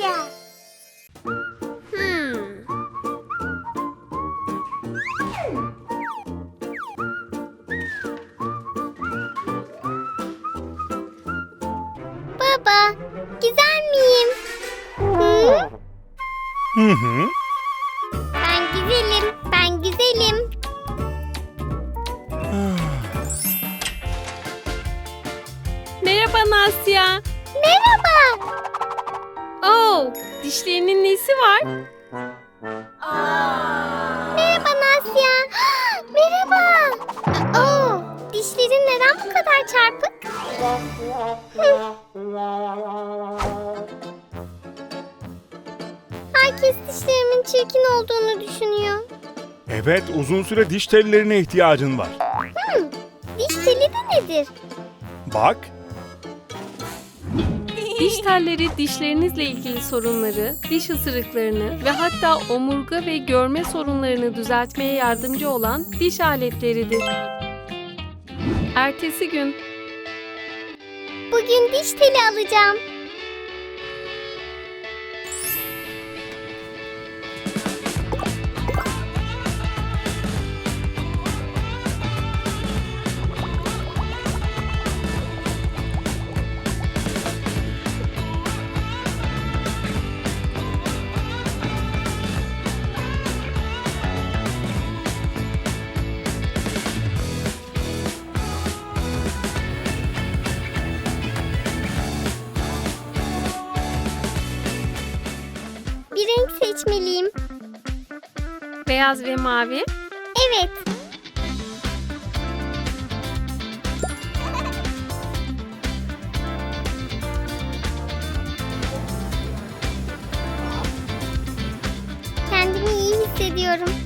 Nastya. Hmm. Baba, güzel miyim? Hı? Hı hı. Ben güzelim, ben güzelim. Merhaba Nasya. Merhaba. Dişlerinin nesi var? Merhaba Nastya. Merhaba. Oo, dişlerin neden bu kadar çarpık? Herkes dişlerimin çirkin olduğunu düşünüyor. Evet, uzun süre diş tellerine ihtiyacın var. Diş teli de nedir? Bak, Diş telleri dişlerinizle ilgili sorunları, diş ısırıklarını ve hatta omurga ve görme sorunlarını düzeltmeye yardımcı olan diş aletleridir. Ertesi gün Bugün diş teli alacağım. Beyaz ve mavi, Evet. Kendimi iyi hissediyorum.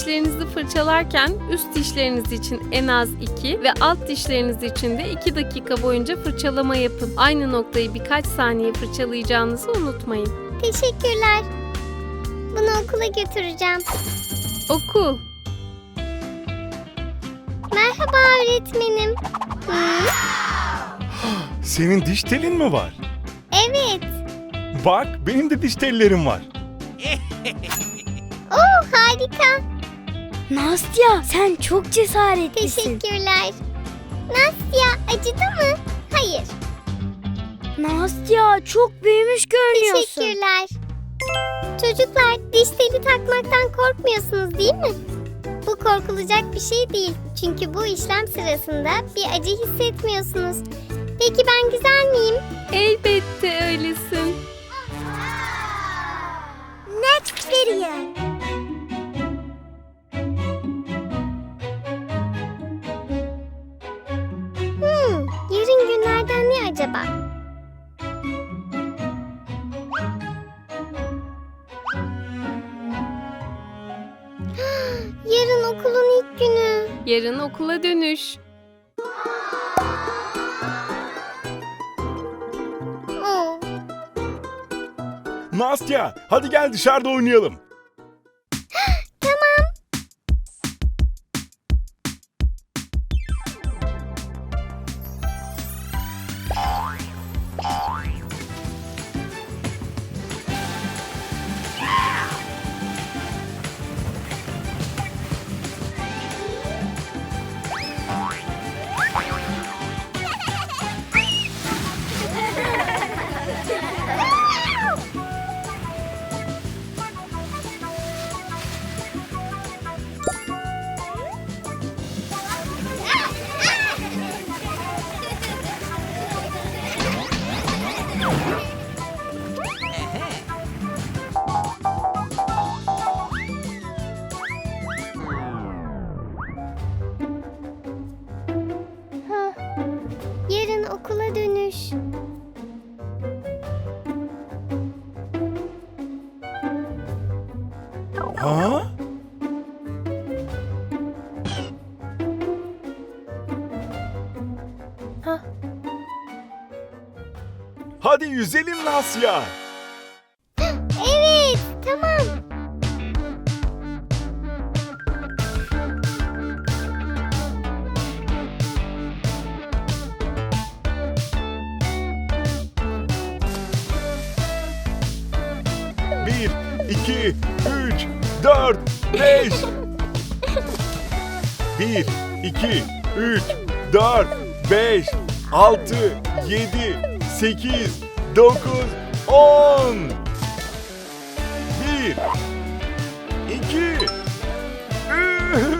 Dişlerinizi fırçalarken üst dişleriniz için en az 2 ve alt dişleriniz için de 2 dakika boyunca fırçalama yapın. Aynı noktayı birkaç saniye fırçalayacağınızı unutmayın. Teşekkürler. Bunu okula götüreceğim. Okul. Merhaba öğretmenim. Hı? senin diş telin mi var? Evet. Bak, benim de diş tellerim var. Oo harika. Nastya sen çok cesaretlisin. Teşekkürler. Nastya acıdı mı? Hayır. Nastya çok büyümüş görünüyorsun. Teşekkürler. Çocuklar diş teli takmaktan korkmuyorsunuz değil mi? Bu korkulacak bir şey değil. Çünkü bu işlem sırasında bir acı hissetmiyorsunuz. Peki ben güzel miyim? Elbette öylesin. Next video. Acaba? Yarın okulun ilk günü. Yarın okula dönüş. Oo, Nastya, hadi gel dışarıda oynayalım. Hadi yüzelim Nasya. Evet, tamam. Bir, iki, üç, dört, beş. Bir, iki, üç, dört, beş, altı, yedi, sekiz, 9, 10. 1, 2, 3.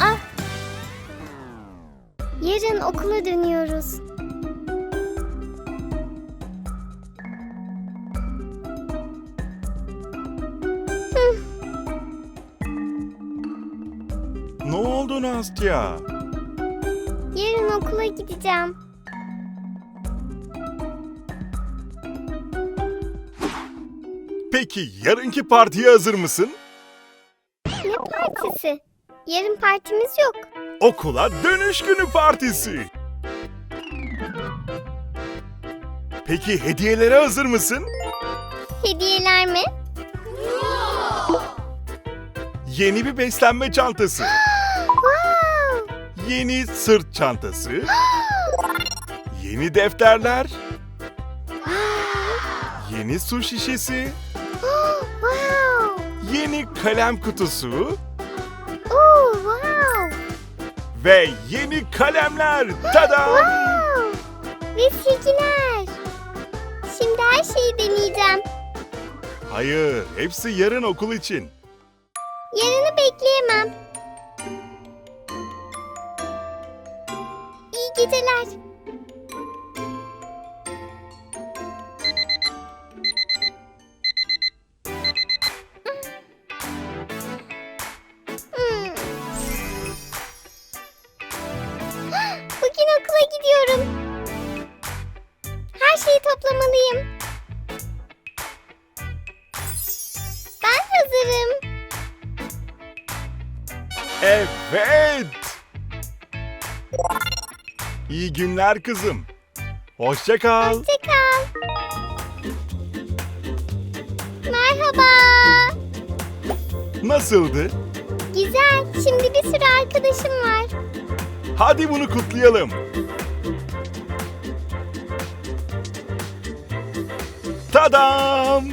Ah. Yarın okula dönüyoruz. Ne oldu Nastya? Yarın okula gideceğim. Peki yarınki partiye hazır mısın? Ne partisi? Yarın partimiz yok. Okula dönüş günü partisi. Peki hediyelere hazır mısın? Hediyeler mi? Yeni bir beslenme çantası, Wow! yeni sırt çantası, yeni defterler, yeni su şişesi! Yeni kalem kutusu Oh, wow! ve yeni kalemler. Tada! Wow! Ve silgiler. Şimdi her şeyi deneyeceğim. Hayır, hepsi yarın okul için. Yarını bekleyemem. İyi geceler. Toplamalıyım. Ben hazırım. Evet. İyi günler kızım. Hoşça kal. Hoşça kal. Merhaba. Nasıldı? Güzel. Şimdi bir sürü arkadaşım var. Hadi bunu kutlayalım. Tadam!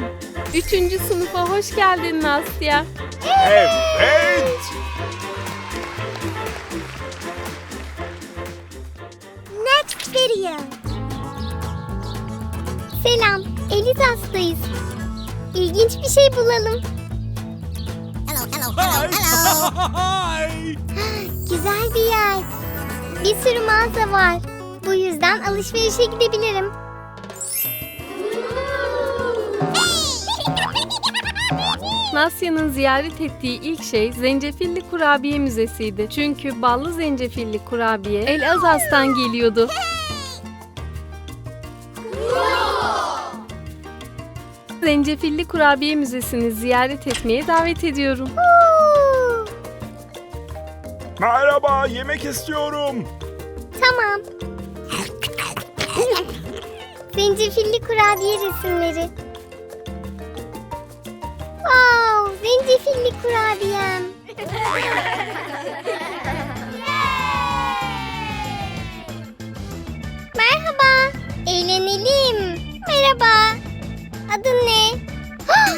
Üçüncü sınıfa hoş geldin Nastya. Evet. Next video. Selam. Elizas'tayız. İlginç bir şey bulalım. Güzel bir yer. Bir sürü mağaza var. Bu yüzden alışverişe gidebilirim. Nasya'nın ziyaret ettiği ilk şey Zencefilli Kurabiye Müzesi'ydi. Çünkü ballı zencefilli kurabiye Elazas'tan geliyordu. Zencefilli Kurabiye Müzesi'ni ziyaret etmeye davet ediyorum. Merhaba, yemek istiyorum. tamam. Zencefilli kurabiye resimleri. Wow, zencefilli kurabiyem. Merhaba, eğlenelim. Merhaba, adın ne? Hah,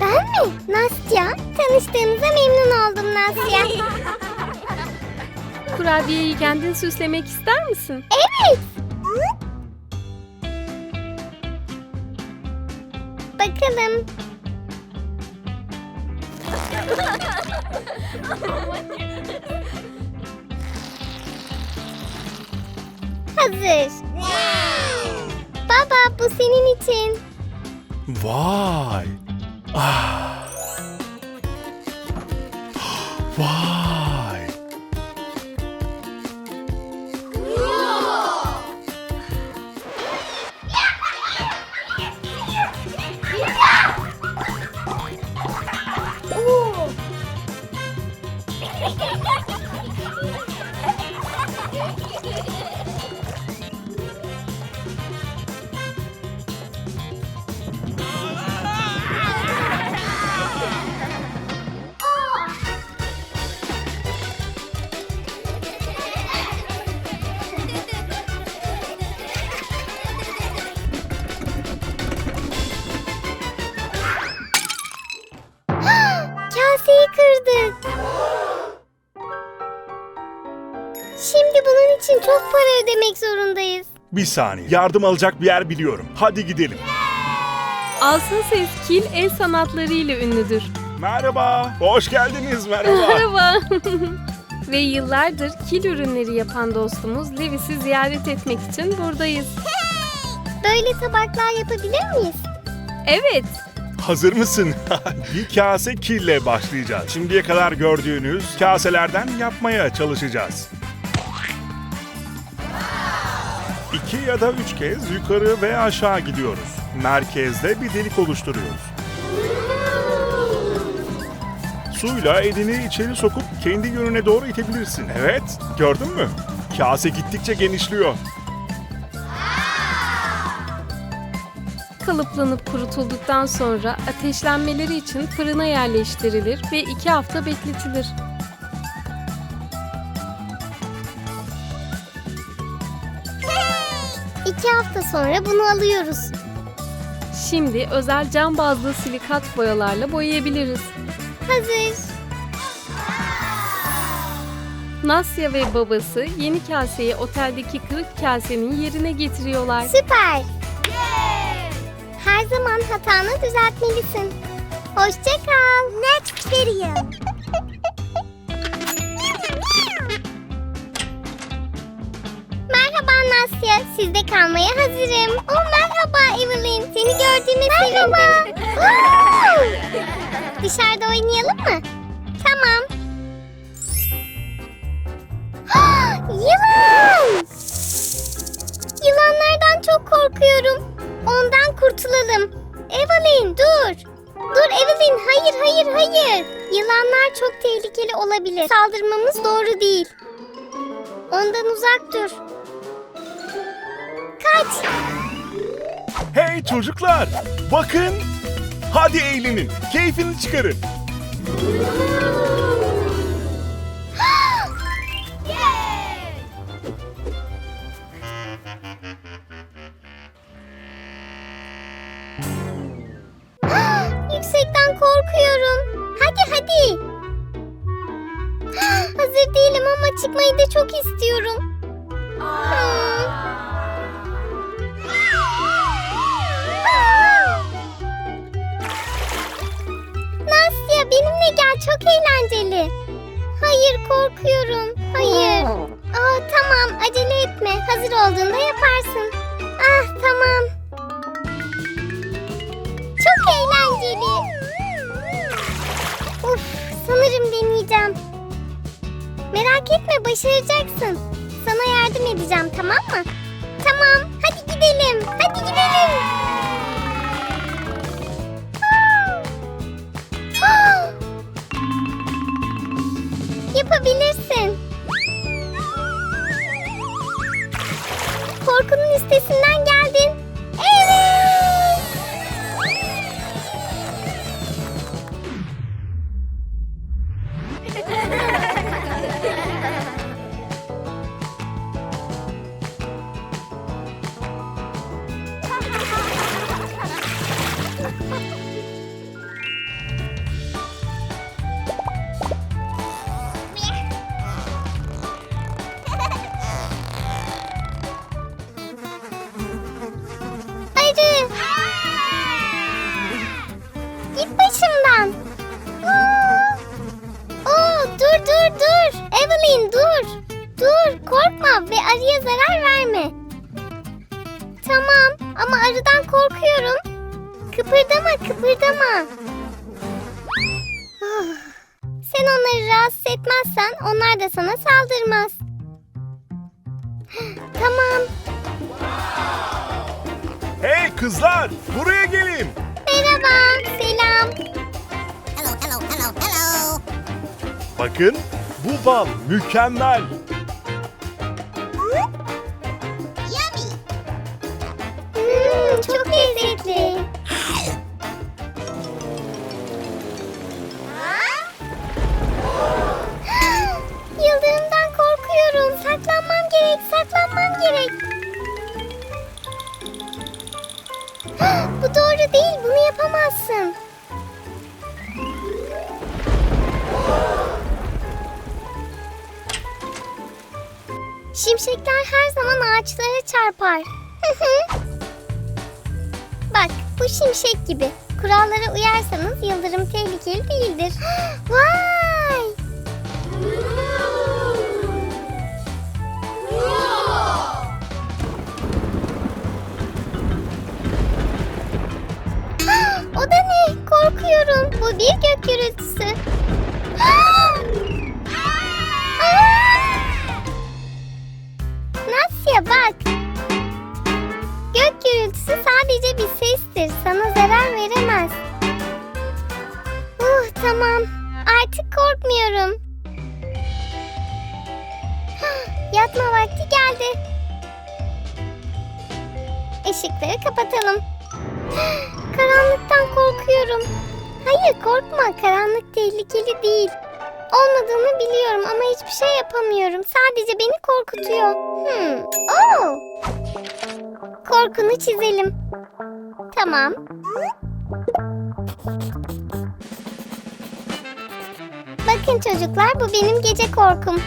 ben mi? Nastya. Tanıştığımıza memnun oldum Nastya. Kurabiyeyi kendin süslemek ister misin? Evet. Bakalım. Hazır. Baba bu senin için. Vay. Ah. Vay. Para ödemek zorundayız. Bir saniye. Yardım alacak bir yer biliyorum. Hadi gidelim. Altın Ses Kil el sanatlarıyla ünlüdür. Merhaba. Hoş geldiniz. Merhaba. Merhaba. Ve yıllardır kil ürünleri yapan dostumuz Levis'i ziyaret etmek için buradayız. Böyle tabaklar yapabilir miyiz? Evet, Hazır mısın? bir kase kille başlayacağız. Şimdiye kadar gördüğünüz kaselerden yapmaya çalışacağız. İki ya da üç kez yukarı ve aşağı gidiyoruz. Merkezde bir delik oluşturuyoruz. Suyla elini içeri sokup kendi yönüne doğru itebilirsin. Evet, gördün mü? Kase gittikçe genişliyor. kalıplanıp kurutulduktan sonra ateşlenmeleri için fırına yerleştirilir ve iki hafta bekletilir. İki hafta sonra bunu alıyoruz. Şimdi özel cam bazlı silikat boyalarla boyayabiliriz. Hazır. Nasya ve babası yeni kaseyi oteldeki kırık kasenin yerine getiriyorlar. Süper. Her zaman hatanı düzeltmelisin. Hoşça kal. Next video. Merhaba Nasya, sizde kalmaya hazırım. Oh merhaba Evelyn, seni gördüğüme sevindim. Woo! Dışarıda oynayalım mı? Tamam. Yılan! Yılanlardan çok korkuyorum. Ondan kurtulalım. Evelyn dur. Dur Evelyn hayır hayır hayır. Yılanlar çok tehlikeli olabilir. Saldırmamız doğru değil. Ondan uzak dur. Kaç. Hey çocuklar! Bakın! Hadi eğlenin, keyfini çıkarın. Yüksekten korkuyorum. Hadi hadi. Hazır değilim ama çıkmayı da çok istiyorum. Hmm. Benimle gel çok eğlenceli. Hayır korkuyorum. Hayır. Aa, tamam acele etme. Hazır olduğunda yaparsın. Ah tamam. Çok eğlenceli. Uf, sanırım deneyeceğim. Merak etme başaracaksın. Sana yardım edeceğim tamam mı? Tamam hadi gidelim. Hadi gidelim. Korkunun üstesinden etmezsen onlar da sana saldırmaz. Tamam. Hey kızlar, buraya gelin. Merhaba. Selam. Bakın, bu bal mükemmel. Hmm, çok saklanman gerek. Bu doğru değil. Bunu yapamazsın. Şimşekler her zaman ağaçlara çarpar. Bak bu şimşek gibi. Kurallara uyarsanız yıldırım tehlikeli değildir. Vay! Korkuyorum. Bu bir gök gürültüsü. Nasya bak. Gök gürültüsü sadece bir sestir. Sana zarar veremez. Uh tamam. Artık korkmuyorum. Yatma vakti geldi. Işıkları kapatalım. Karanlıktan korkuyorum. Hayır korkma. Karanlık tehlikeli değil. Olmadığını biliyorum ama hiçbir şey yapamıyorum. Sadece beni korkutuyor. Hmm. Oo. Korkunu çizelim. Tamam. Bakın çocuklar bu benim gece korkum.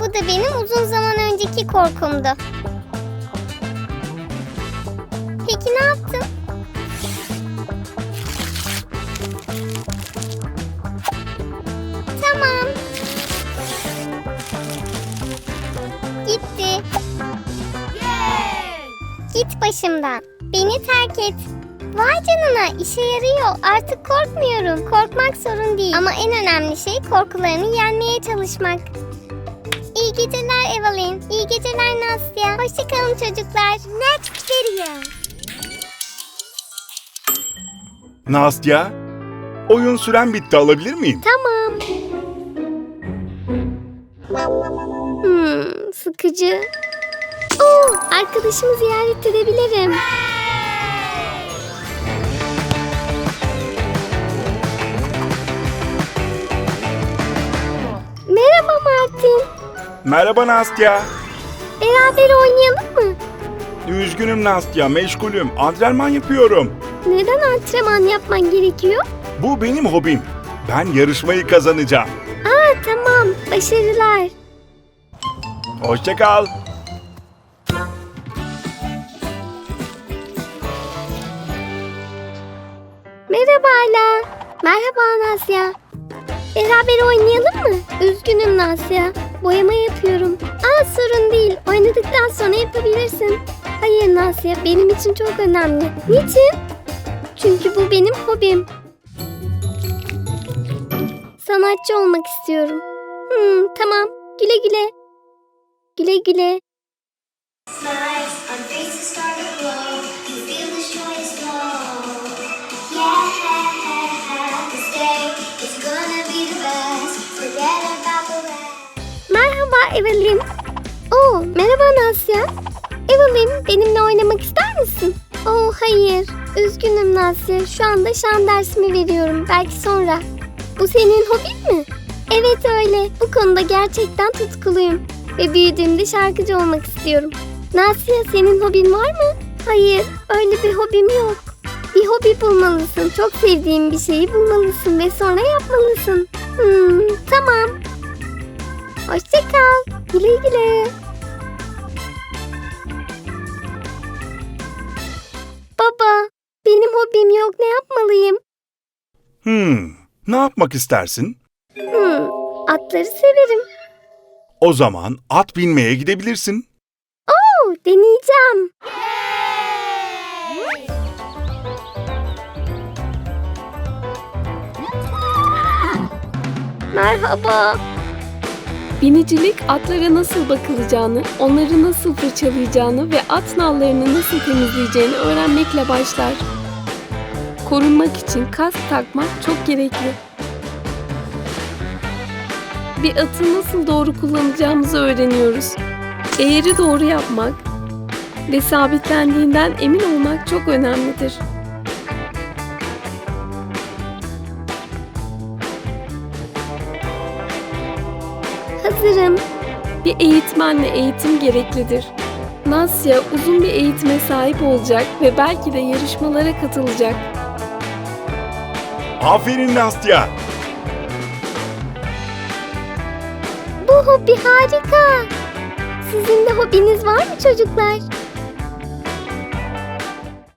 Bu da benim uzun zaman önceki korkumdu. Git başımdan. Beni terk et. Vay canına işe yarıyor. Artık korkmuyorum. Korkmak sorun değil. Ama en önemli şey korkularını yenmeye çalışmak. İyi geceler Evelyn. İyi geceler Nastya. Hoşçakalın çocuklar. Next video. Nastya, oyun süren bitti alabilir miyim? Tamam. Hmm, sıkıcı. Oo, arkadaşımı ziyaret edebilirim. Merhaba Martin. Merhaba Nastya. Beraber oynayalım mı? Üzgünüm Nastya, meşgulüm. Antrenman yapıyorum. Neden antrenman yapman gerekiyor? Bu benim hobim. Ben yarışmayı kazanacağım. Aa tamam. Başarılar. Hoşça kal. Merhaba Ala. Merhaba Nasya. Beraber oynayalım mı? Üzgünüm Nasya. Boyama yapıyorum. Aa sorun değil. Oynadıktan sonra yapabilirsin. Hayır Nasya benim için çok önemli. Niçin? Çünkü bu benim hobim. Sanatçı olmak istiyorum. Hmm, tamam. Güle güle. Güle güle. Smiles Merhaba Evelyn. Oo, merhaba Nasya. Evelyn, benimle oynamak ister misin? Oo, hayır. Üzgünüm Nasya. Şu anda şan dersimi veriyorum. Belki sonra. Bu senin hobin mi? Evet öyle. Bu konuda gerçekten tutkuluyum. Ve büyüdüğümde şarkıcı olmak istiyorum. Nasya, senin hobin var mı? Hayır, öyle bir hobim yok. Bir hobi bulmalısın. Çok sevdiğin bir şeyi bulmalısın ve sonra yapmalısın. Hmm, tamam. Hoşça kal. Güle güle. Baba, benim hobim yok. Ne yapmalıyım? Hmm, ne yapmak istersin? Hmm, atları severim. O zaman at binmeye gidebilirsin. Oo, deneyeceğim. Merhaba. Binicilik atlara nasıl bakılacağını, onları nasıl fırçalayacağını ve at nallarını nasıl temizleyeceğini öğrenmekle başlar. Korunmak için kask takmak çok gerekli. Bir atı nasıl doğru kullanacağımızı öğreniyoruz. Eğeri doğru yapmak ve sabitlendiğinden emin olmak çok önemlidir. Bir eğitmenle eğitim gereklidir. Nasya uzun bir eğitime sahip olacak ve belki de yarışmalara katılacak. Aferin Nastya. Bu Bu hobi harika. Sizin de hobiniz var mı çocuklar?